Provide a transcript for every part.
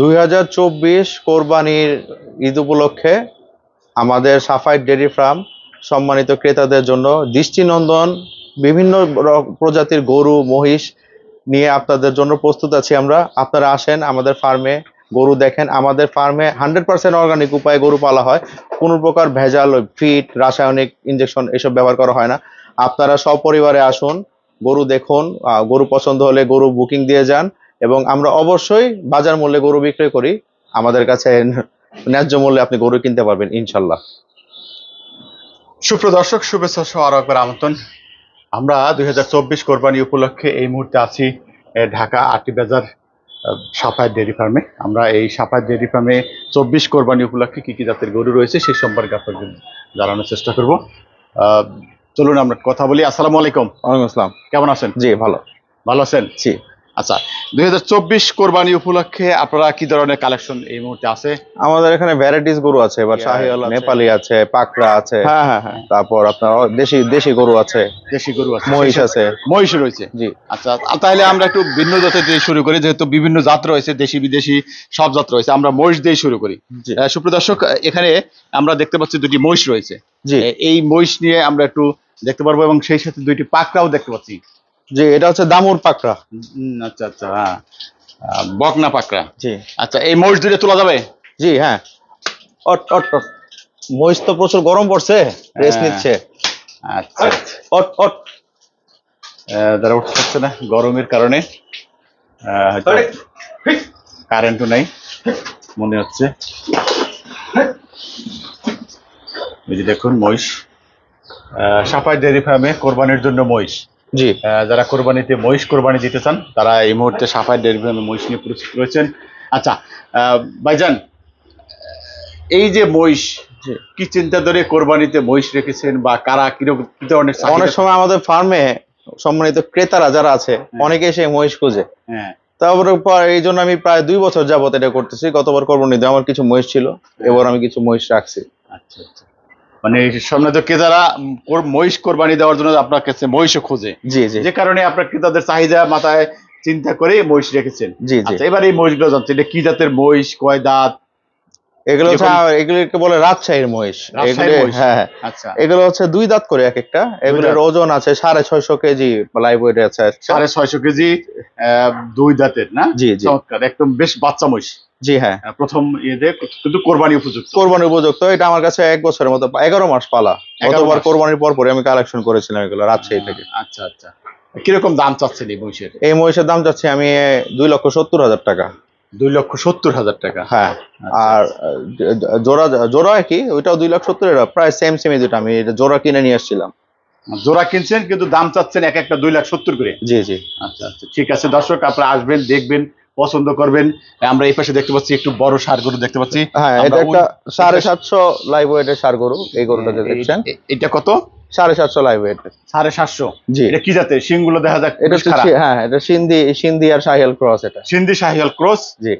দুই হাজার চব্বিশ কোরবানির ঈদ উপলক্ষে আমাদের সাফাইট ডেয়ারি ফার্ম সম্মানিত ক্রেতাদের জন্য দৃষ্টিনন্দন, বিভিন্ন প্রজাতির গরু, মহিষ নিয়ে আপনাদের জন্য প্রস্তুত আছি আমরা। আপনারা আসেন আমাদের ফার্মে, গরু দেখেন। আমাদের ফার্মে হান্ড্রেড পার্সেন্ট অর্গানিক উপায়ে গরু পালা হয়। কোনো প্রকার ভেজাল, ফিট, রাসায়নিক ইঞ্জেকশন এসব ব্যবহার করা হয় না। আপনারা সপরিবারে আসুন, গরু দেখুন গরু পছন্দ হলে গরু বুকিং দিয়ে যান। এবং আমরা অবশ্যই বাজার মূল্যে গরু বিক্রয় করি। আমাদের কাছে ন্যায্য মূল্যে আপনি গরু কিনতে পারবেন ইনশাল্লাহ। সুপ্রদর্শক শুভেচ্ছা সহ আরও একবার আমন্ত্রণ। আমরা দুই হাজার চব্বিশ কোরবানি উপলক্ষে এই মুহূর্তে আছি ঢাকা আটি বাজার সাফায় ডেয়ারি ফার্মে। আমরা এই সাফায় ডেয়ারি ফার্মে চব্বিশ কোরবানি উপলক্ষে কি কি জাতের গরু রয়েছে সেই সম্পর্কে আপনাদের জানানোর চেষ্টা করব। আহ, চলুন আমরা কথা বলি। আসসালামু আলাইকুম। ওয়ালাইকুম আসসালাম। কেমন আছেন? জি ভালো। ভালো আছেন? জি। আচ্ছা দুই হাজার চব্বিশ কোরবানি উপলক্ষে আপনারা কি ধরনের কালেকশন এই মুহূর্তে আছে? আমাদের এখানে ভ্যারাইটিস গরু আছে এবার শাহিওয়াল নেপালি আছে পাকড়া আছে হ্যাঁ হ্যাঁ হ্যাঁ। তারপর আপনার দেশি দেশি গরু আছে। দেশি গরু আছে। মহিষ আছে। মহিষ রয়েছে। জি। আচ্ছা তাহলে আমরা একটু ভিন্ন জাতের দিয়ে শুরু করি যেহেতু বিভিন্ন জাত রয়েছে দেশি বিদেশি সব জাত রয়েছে আমরা মহিষ দিয়ে শুরু করি। সুপ্রদর্শক এখানে আমরা দেখতে পাচ্ছি দুটি মহিষ রয়েছে। জি। এই মহিষ নিয়ে আমরা একটু দেখতে পারব এবং সেই সাথে দুইটি পাকড়াও দেখতে পাচ্ছি। জি এটা হচ্ছে দামুর পাকড়া। আচ্ছা আচ্ছা হ্যাঁ। বকনা পাকড়া। জি। আচ্ছা এই মহিষ দুটো তোলা যাবে? জি হ্যাঁ। অট অট অট। মহিষ তো প্রচুর গরম পড়ছে রেস্ট হ্যাঁ। নিচ্ছে। আচ্ছা অট অট। আহ, উঠতে পারছে না গরমের কারণে। হয়তো কারেন্টও নাই মনে হচ্ছে। এই যে দেখুন মহিষ। আহ, সাফাই ডেয়ারি ফার্মে কোরবানির জন্য মহিষ। জি। যারা কোরবানিতে মহিষ কোরবানি দিতে চান তারা এই মুহূর্তে সাফাই ডেয়ারি ফার্মে মহিষ নিয়ে প্রস্তুত রয়েছেন। আচ্ছা ভাইজান এই যে মহিষ কি চিন্তা ধরে কোরবানিতে মহিষ রেখেছেন বা কারা কীরকম ধরনের অনেক সময় আমাদের ফার্মে সম্মানিত ক্রেতারা যারা আছে অনেকে এসে মহিষ খুঁজে। হ্যাঁ। তারপরে এই জন্য আমি প্রায় দুই বছর যাবত এটা করতেছি। গতবার কোরবানিতে আমার কিছু মহিষ ছিল এবার আমি কিছু মহিষ রাখছি। আচ্ছা আচ্ছা। মানে সামনে তো ক্রেতারা মহিষ কোরবানি দেওয়ার জন্য আপনার কাছে মহিষও খোঁজে। জি জি। যে কারণে আপনার ক্রেতাদের চাহিদা মাথায় চিন্তা করে মহিষ রেখেছেন। জি জি। আচ্ছা এবার এই মহিষগুলো এটা কি জাতের মহিষ কয় দাঁত? এগুলো হচ্ছে এগুলোকে বলে রাজশাহীর মহিষ। এগুলো হ্যাঁ হ্যাঁ। আচ্ছা। এগুলো হচ্ছে দুই দাঁত করে এক একটা। এগুলোর ওজন আছে সাড়ে ছয়শো কেজি লাইভ ওয়েট আছে। সাড়ে ছয়শো কেজি আহ, দুই দাঁতের না? জি জি। একদম বেশ বাচ্চা মহিষ। জি হ্যাঁ। প্রথম ইয়েতে কিন্তু কোরবানি উপযুক্ত। কোরবানির উপযুক্ত এটা আমার কাছে এক বছরের মতো এগারো মাস পালা। 11 গতবার কোরবানির পর পরে আমি কালেকশন করেছিলাম এগুলো রাজশাহী থেকে। আচ্ছা আচ্ছা। কীরকম দাম চাচ্ছেন এই মহিষের? এই মহিষের দাম চাচ্ছি আমি দুই লক্ষ সত্তর হাজার টাকা। দুই লক্ষ সত্তর হাজার টাকা? হ্যাঁ। আচ্ছা, আর আহ, জোড়া জোড়া কি? ওইটাও দুই লাখ সত্তর প্রায় সেম সেমই দুটো আমি এটা জোড়া কিনে নিয়ে আসছিলাম। জোড়া কিনছেন কিন্তু দাম চাচ্ছেন এক একটা দুই লাখ সত্তর করে। জি জি। আচ্ছা আচ্ছা। ঠিক আছে দর্শক আপনারা আসবেন দেখবেন। পছন্দ করবেন। আমরা এই পাশে দেখতে পাচ্ছি একটু বড় সার গরু দেখতে পাচ্ছি। হ্যাঁ এটা একটা সাড়ে সাতশো লাইভ ওয়েটের সার গরু এই গরুটা দেখছেন। এটা কত? সাড়ে সাতশো লাইভ ওয়েট সাড়ে সাতশো? জি। এটা কি জাতের? শিংগুলো দেখা যাক এটা। সি- হ্যাঁ এটা সিন্ধি সিন্ধি আর সাহিয়াল ক্রস এটা। সিন্ধি শাহিয়াল ক্রস জি।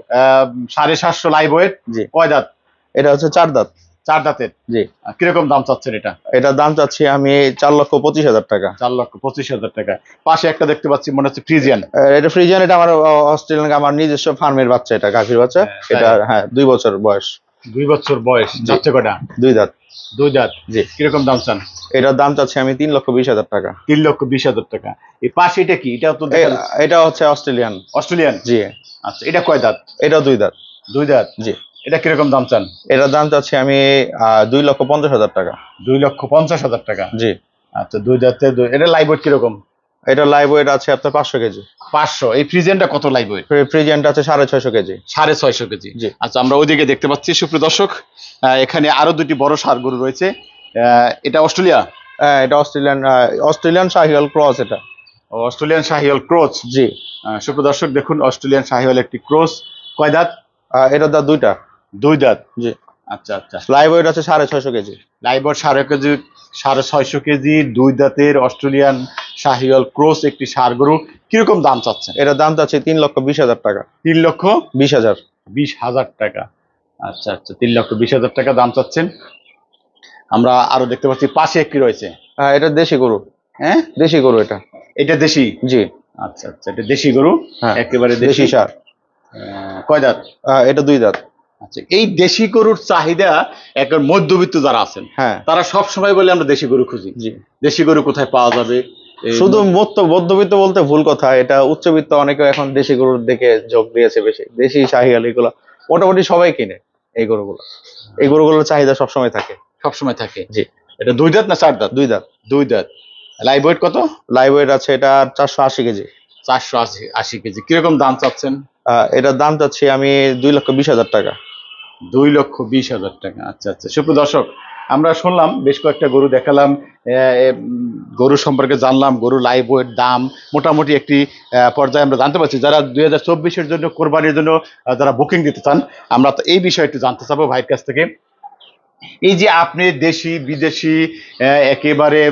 সাড়ে সাতশো লাইভ ওয়েট জি। কয় দাঁত? এটা হচ্ছে চার দাঁত। চার দাঁতের? জি। কীরকম দাম চাচ্ছেন এটা? এটার দাম চাচ্ছি আমি চার লক্ষ পঁচিশ হাজার টাকা। চার লক্ষ পঁচিশ হাজার টাকা। পাশে একটা দেখতে পাচ্ছি মনে হচ্ছে ফ্রিজিয়ান। এটা ফ্রিজিয়ান এটা আমার অস্ট্রেলিয়ান আমার নিজস্ব ফার্মের বাচ্চা এটা গাভীর বাচ্চা। হ্যাঁ, এটা হ্যাঁ। দুই বছর বয়স। দুই বছর বয়স। যাচ্ছে কটা দুই দাঁত। দুই দাঁত? জি। কীরকম দাম চান? এটার দাম চাচ্ছি আমি তিন লক্ষ বিশ হাজার টাকা। তিন লক্ষ বিশ হাজার টাকা। এই পাশে এটা কি? এটা তো দেখা এটা হচ্ছে অস্ট্রেলিয়ান। অস্ট্রেলিয়ান? জি। আচ্ছা এটা কয় দাঁত? এটা দুই দাঁত। দুই দাঁত? জি। এটা কীরকম দাম চান? এটার দাম চাচ্ছি আমি দুই লক্ষ পঞ্চাশ হাজার টাকা। দুই লক্ষ পঞ্চাশ হাজার টাকা? জি। আচ্ছা দুই দুই- এটা লাইভ ওয়েট কীরকম? এটা লাইভ ওয়েট আছে আপনার পাঁচশো কেজি। পাঁচশো। এই ফ্রিজেনটা কত লাইভ ওয়েট ফ্রিজিয়ানটা আছে সাড়ে ছয়শো কেজি। সাড়ে ছয়শো কেজি। জি। আচ্ছা আমরা ওইদিকে দেখতে পাচ্ছি সুপ্রিয় দর্শক এখানে আরও দুটি বড় সার গরু রয়েছে। এটা অস্ট্রেলিয়া? হ্যাঁ এটা অস্ট্রেলিয়ান অস্ট্রেলিয়ান শাহিয়াল ক্রস এটা। অস্ট্রেলিয়ান শাহিওয়াল ক্রোচ জি। সুপ্রিয় দর্শক দেখুন অস্ট্রেলিয়ান শাহিওয়াল একটি ক্রোচ কয় দাঁত? এটার দাঁত দুইটা। দুই দাঁত। জি। আচ্ছা আচ্ছা। লাইভ ওয়েট আছে সাড়ে ছয়শো কেজি। লাইভ ওয়েট সাড়ে কেজি সাড়ে ছয়শো কেজি দুই দাঁতের অস্ট্রেলিয়ান শাহিওয়াল ক্রোচ একটি সার গরু। কীরকম দাম চাচ্ছেন? এটার দাম চাচ্ছে তিন লক্ষ বিশ হাজার টাকা। তিন লক্ষ বিশ হাজার। বিশ হাজার টাকা। আচ্ছা আচ্ছা তিন লক্ষ বিশ হাজার টাকা দাম চাচ্ছেন। আমরা আরও দেখতে পাচ্ছি পাশে একটি রয়েছে। হ্যাঁ এটা দেশি গরু। হ্যাঁ? দেশি গরু এটা। এটা দেশি? জি। আচ্ছা আচ্ছা এটা দেশি গরু? হ্যাঁ একেবারে দেশি সার। কয় দাঁত? এটা দুই দাঁত। আচ্ছা এই দেশি গরুর চাহিদা একবার মধ্যবিত্ত যারা আছেন হ্যাঁ। তারা সব সময় বলে আমরা দেশি গরু খুঁজি। দেশি গরু কোথায় পাওয়া যাবে? শুধু মধ্য মধ্যবিত্ত বলতে ভুল কথা এটা উচ্চবিত্ত অনেকে এখন দেশি গরুর দিকে যোগ দিয়েছে বেশি। দেশি শাহিয়াল এগুলো মোটামুটি সবাই কিনে এই গরুগুলো। এই গরুগুলোর চাহিদা সবসময় থাকে। সবসময় থাকে? জি। এটা দুই দাঁত না চার দাঁত? দুই দাঁত। দুই দাঁত। লাইভ ওয়েট কত? লাইভ ওয়েট আছে এটা চারশো আশি কেজি। চারশো আশি আশি কেজি। কীরকম দাম চাচ্ছেন? এটার দাম চাচ্ছি আমি দুই লক্ষ বিশ হাজার টাকা। দুই লক্ষ বিশ হাজার টাকা। আচ্ছা আচ্ছা। সুপ্রিয় দর্শক, আমরা শুনলাম, বেশ কয়েকটা গরু দেখালাম গরু সম্পর্কে জানলাম, গরু লাইভ ওয়েট দাম, মোটামুটি একটি পর্যায়ে আমরা জানতে পারছি। যারা দুই হাজার চব্বিশের জন্য কোরবানির জন্য যারা বুকিং দিতে চান, আমরা তো এই বিষয়ে একটু জানতে চাবো ভাইয়ের কাছ থেকে। এই যে আপনি দেশি, বিদেশি একেবারে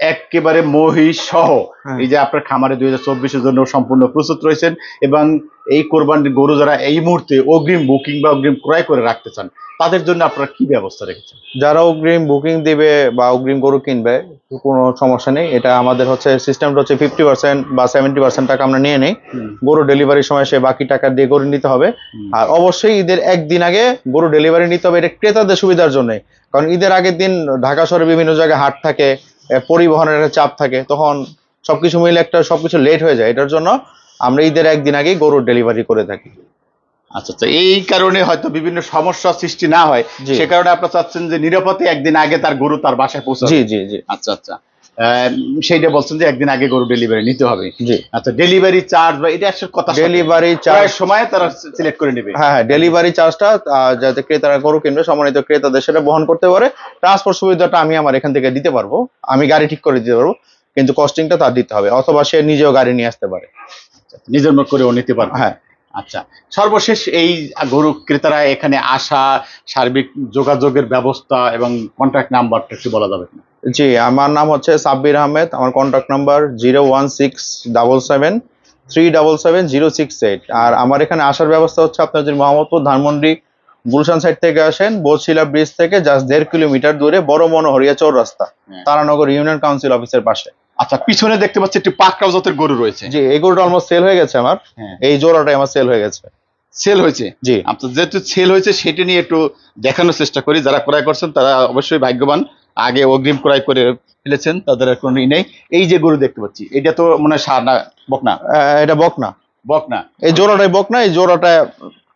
একেবারে মহিষ সহ। হ্যাঁ। এই যে আপনার খামারে দুই হাজার চব্বিশের জন্য সম্পূর্ণ প্রস্তুত রয়েছেন এবং এই কোরবানির গরু যারা এই মুহূর্তে অগ্রিম বুকিং বা অগ্রিম ক্রয় করে রাখতে চান তাদের জন্য আপনারা কি ব্যবস্থা রেখেছেন? যারা অগ্রিম বুকিং দিবে বা অগ্রিম গরু কিনবে কোনো সমস্যা নেই। এটা আমাদের হচ্ছে সিস্টেমটা হচ্ছে ফিফটি পার্সেন্ট বা সেভেন্টি পার্সেন্ট টাকা আমরা নিয়ে নেই। গরু ডেলিভারির সময় সে বাকি টাকা দিয়ে গরু নিতে হবে। আর অবশ্যই ঈদের একদিন আগে গরু ডেলিভারি নিতে হবে। এটা ক্রেতাদের সুবিধার জন্য। কারণ ঈদের আগের দিন ঢাকা শহরে বিভিন্ন জায়গায় হাট থাকে পরিবহনের একটা চাপ থাকে তখন সবকিছু মিলে একটা সবকিছু লেট হয়ে যায়। এটার জন্য আমরা ঈদের একদিন আগেই গরুর ডেলিভারি করে থাকি। আচ্ছা আচ্ছা এই কারণে হয়তো বিভিন্ন সমস্যা সৃষ্টি না হয়। সে কারণে আপনারা চাচ্ছেন যে নিরাপদে একদিন আগে তার গরু তার বাসায় পৌঁছে জি জি জি। আচ্ছা আচ্ছা। সেইটা বলছেন যে একদিন আগে গরু ডেলিভারি নিতে হবে। আচ্ছা ডেলিভারি চার্জ বা এটা আসলে কথা ডেলিভারি চার্জ সময় তারা সিলেক্ট করে নেবে। হ্যাঁ হ্যাঁ ডেলিভারি চার্জটা যাতে ক্রেতারা গরু কিনবে সম্মানিত ক্রেতাদের সেটা বহন করতে পারে। ট্রান্সপোর্ট সুবিধাটা আমি আমার এখান থেকে দিতে পারব। আমি গাড়ি ঠিক করে দিতে পারব কিন্তু কস্টিংটা তার দিতে হবে। অথবা সে নিজেও গাড়ি নিয়ে আসতে পারে। নিজের মত করেও নিতে পারবে। হ্যাঁ। আচ্ছা সর্বশেষ এই গরু ক্রেতারা এখানে আসা সার্বিক যোগাযোগের ব্যবস্থা এবং কন্ট্যাক্ট নাম্বারটা একটু বলা যাবে কিনা? জি আমার নাম হচ্ছে সাব্বির আহমেদ আমার contact number zero one six double seven three double seven zero six eight আর আমার এখানে আসার ব্যবস্থা হচ্ছে আপনার যদি মোহাম্মদপুর ধানমন্ডি গুলশান সাইড থেকে আসেন বলশিলা ব্রিজ থেকে জাস্ট দেড় কিলোমিটার দূরে বড় মনোহরিয়া চৌর রাস্তা হ্যাঁ। তারানগর ইউনিয়ন কাউন্সিল অফিসের পাশে। আচ্ছা পিছনে দেখতে পাচ্ছি একটি পাকড়াও জাতের গরু রয়েছে। জি এই গরুটা অলমোস্ট সেল হয়ে গেছে আমার। হ্যাঁ। এই জোড়াটাই আমার সেল হয়ে গেছে। সেল হয়েছে? জি। আপনার যেহেতু সেল হয়েছে সেটা নিয়ে একটু দেখানোর চেষ্টা করি। যারা ক্রয় করছেন তারা অবশ্যই ভাগ্যবান। আগে অগ্রিম ক্রয় করে ফেলেছেন তাদের আর কোনো ই নেই। এই যে গরু দেখতে পাচ্ছি এটা তো মনে হয় সার না বকনা? এটা বকনা। বকনা। এই জোড়াটাই বকনা এই জোড়াটা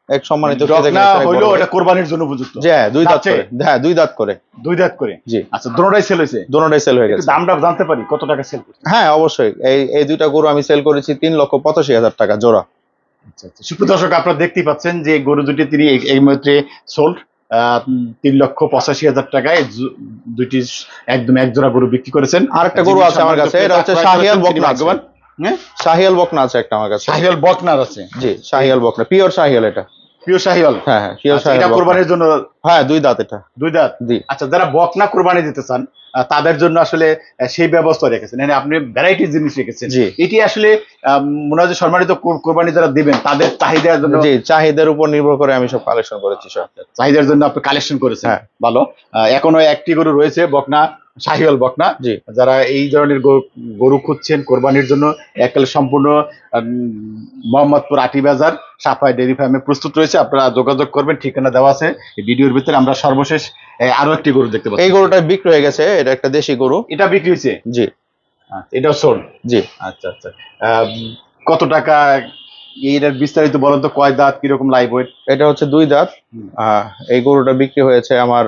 এক সম্মানিত বকনা হইল এটা কোরবানির জন্য উপযুক্ত। হ্যাঁ দুই দাঁত করে। হ্যাঁ দুই দাঁত করে। দুই দাঁত করে? জি। আচ্ছা দুটোটাই সেল হয়েছে? দোনোটাই সেল হয়ে গেছে। দামটা জানতে পারি কত টাকা সেল করছে? হ্যাঁ অবশ্যই। এই এই দুইটা গরু আমি সেল করেছি তিন লক্ষ পঁচাশি হাজার টাকা জোড়া। আচ্ছা আচ্ছা। সুপ্রিয় দর্শক আপনারা দেখতেই পাচ্ছেন যে গরু দুটি তিনি এই- এই মুহূর্তে সোল্ড তিন লক্ষ পঁচাশি হাজার টাকায় দুইটি একদম এক জোড়া গরু বিক্রি করেছেন। আর একটা গরু আছে আমার কাছে এটা হচ্ছে শাহিয়াল বকনা আছে। হ্যাঁ? শাহিয়াল বকনা আছে একটা আমার কাছে। শাহিয়াল বকনার আছে। জি শাহিয়াল বকনা পিওর শাহিয়াল এটা। শাহিয়াল হ্যাঁ হ্যাঁ পিওর আচ্ছা, এটা বকনা। জন্য হ্যাঁ দুই দাঁত এটা। দুই দাঁত? জি। আচ্ছা যারা বকনা কোরবানি দিতে চান তাদের জন্য আসলে সেই ব্যবস্থা রেখেছেন। মানে আপনি ভ্যারাইটি জিনিস রেখেছেন। এটি আসলে মনে হয় সম্মানিত কোর- কোরবানি যারা দিবেন তাদের চাহিদার জন্য জি চাহিদার উপর নির্ভর করে আমি সব কালেকশন করেছি সব। চাহিদার জন্য আপনি কালেকশন করেছেন। হ্যাঁ। ভালো। এখনও একটি গরু রয়েছে বকনা। শাহিওয়াল বকনা জি। যারা এই ধরনের গরু- খুঁজছেন কোরবানির জন্য একাল সম্পূর্ণ মোহাম্মদপুর আটি বাজার সাফাই ডেয়ারি ফার্মে প্রস্তুত রয়েছে। আপনারা যোগাযোগ করবেন ঠিকানা দেওয়া আছে। ভিডিওর ভিতরে আমরা সর্বশেষ আরও একটি গরু দেখতে পাচ্ছি। এই গরুটা বিক্রি হয়ে গেছে এটা একটা দেশি গরু। এটা বিক্রি হয়েছে? জি। আচ্ছা, এটাও সোল জি। আচ্ছা আচ্ছা। কত টাকা এইটার বিস্তারিত বলেন তো কয় দাঁত কীরকম লাইভ ওয়েট এটা হচ্ছে দুই দাঁত। আহ, এই গরুটা বিক্রি হয়েছে আমার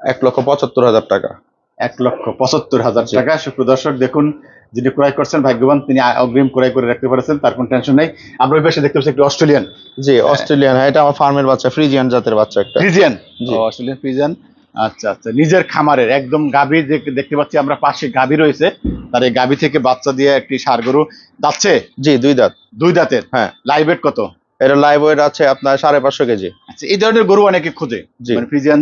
এক লক্ষ পঁচাত্তর হাজার টাকা। এক লক্ষ পঁচাত্তর হাজার। টাকা। সুপ্রদর্শক দেখুন যিনি ক্রয় করছেন ভাগ্যবান তিনি অগ্রিম ক্রয় করে রাখতে পারছেন তার কোনো টেনশন নেই। আমরা ওই পাশে দেখতে পাচ্ছি একটি অস্ট্রেলিয়ান। জি অস্ট্রেলিয়ান হ্যাঁ এটা আমার ফার্মের বাচ্চা ফ্রিজিয়ান জাতের বাচ্চা একটা। ফ্রিজিয়ান? জি। Australian Friesian? আচ্ছা আচ্ছা নিজের খামারের একদম গাভী যে- দেখতে পাচ্ছি আমরা পাশে গাভী রয়েছে। তার এই গাভী থেকে বাচ্চা দিয়ে একটি সার গরু যাচ্ছে? জি দুই দাঁত। দুই দাঁতের? হ্যাঁ। লাইভ কত? এটা লাইভ ওয়েট আছে আপনার সাড়ে পাঁচশো কেজি। আচ্ছা এই ধরনের গরু অনেকে খোঁজে। মানে ফ্রিজিয়ান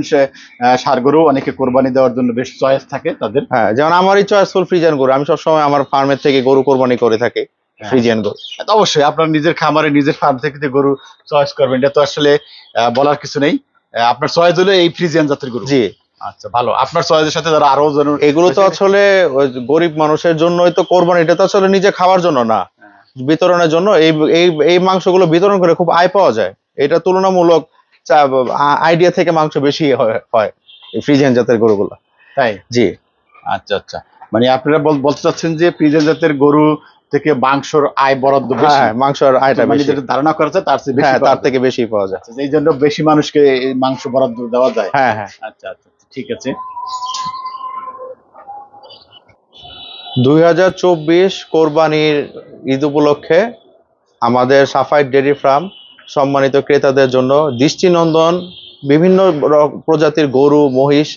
সার গরু অনেকে কোরবানি দেওয়ার জন্য বেশ চয়েস থাকে তাদের। হ্যাঁ যেমন আমারই চয়েসফুল ফ্রিজিয়ান গরু। আমি সবসময় আমার ফার্মের থেকে গরু কোরবানি করে থাকি হ্যাঁ। ফ্রিজিয়ান গরু। অবশ্যই আপনার নিজের খামারে নিজের ফার্ম থেকে যে গরু চয়েস করবেন এটা তো আসলে বলার কিছু নেই। আপনার চয়েস হলো এই ফ্রিজিয়ান জাতের গরু। জি। আচ্ছা ভালো। আপনার চয়েসের সাথে যারা আরও এগুলো তো আসলে গরিব মানুষের জন্যই তো কোরবানি এটা তো আসলে নিজে খাওয়ার জন্য না। বিতরণের জন্য এই এই মাংসগুলো বিতরণ করে খুব আয় পাওয়া যায়। এটা তুলনামূলক আইডিয়া থেকে মাংস বেশি হয় হয় ফ্রিজিয়ান জাতের গরুগুলো। তাই? জি। আচ্ছা আচ্ছা। মানে আপনারা বলতে চাচ্ছেন যে ফ্রিজেন জাতের গরু থেকে মাংসর আয় বরাদ্দ বেশি? হ্যাঁ মাংসের আয়টা মানে বেশি। যেটা ধারণা করা যায় তার চেয়ে বেশি হ্যাঁ তার থেকে বেশি পাওয়া যায়। আচ্ছা, এই জন্য বেশি মানুষকে মাংস বরাদ্দ দেওয়া যায়। হ্যাঁ হ্যাঁ। আচ্ছা আচ্ছা ঠিক আছে। দুই হাজার চব্বিশ কোরবানির ঈদ উপলক্ষে আমাদের সাফাইট ডেয়ারি ফার্ম সম্মানিত ক্রেতাদের জন্য দৃষ্টিনন্দন, বিভিন্ন প্রজাতির গরু, মহিষ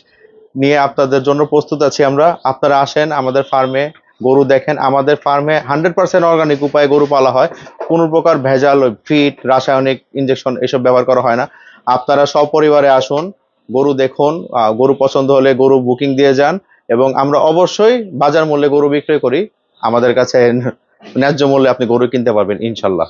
নিয়ে আপনাদের জন্য প্রস্তুত আছি আমরা। আপনারা আসেন আমাদের ফার্মে, গরু দেখেন। আমাদের ফার্মে হান্ড্রেড পার্সেন্ট অর্গানিক উপায়ে গরু পালা হয়। কোনো প্রকার ভেজাল, ফিট, রাসায়নিক ইঞ্জেকশন এসব ব্যবহার করা হয় না। আপনারা সপরিবারে আসুন, গরু দেখুন গরু পছন্দ হলে গরু বুকিং দিয়ে যান। এবং আমরা অবশ্যই বাজার মূল্যে গরু বিক্রয় করি। আমাদের কাছে ন্যায্য মূল্যে আপনি গরু কিনতে পারবেন, ইনশাল্লাহ।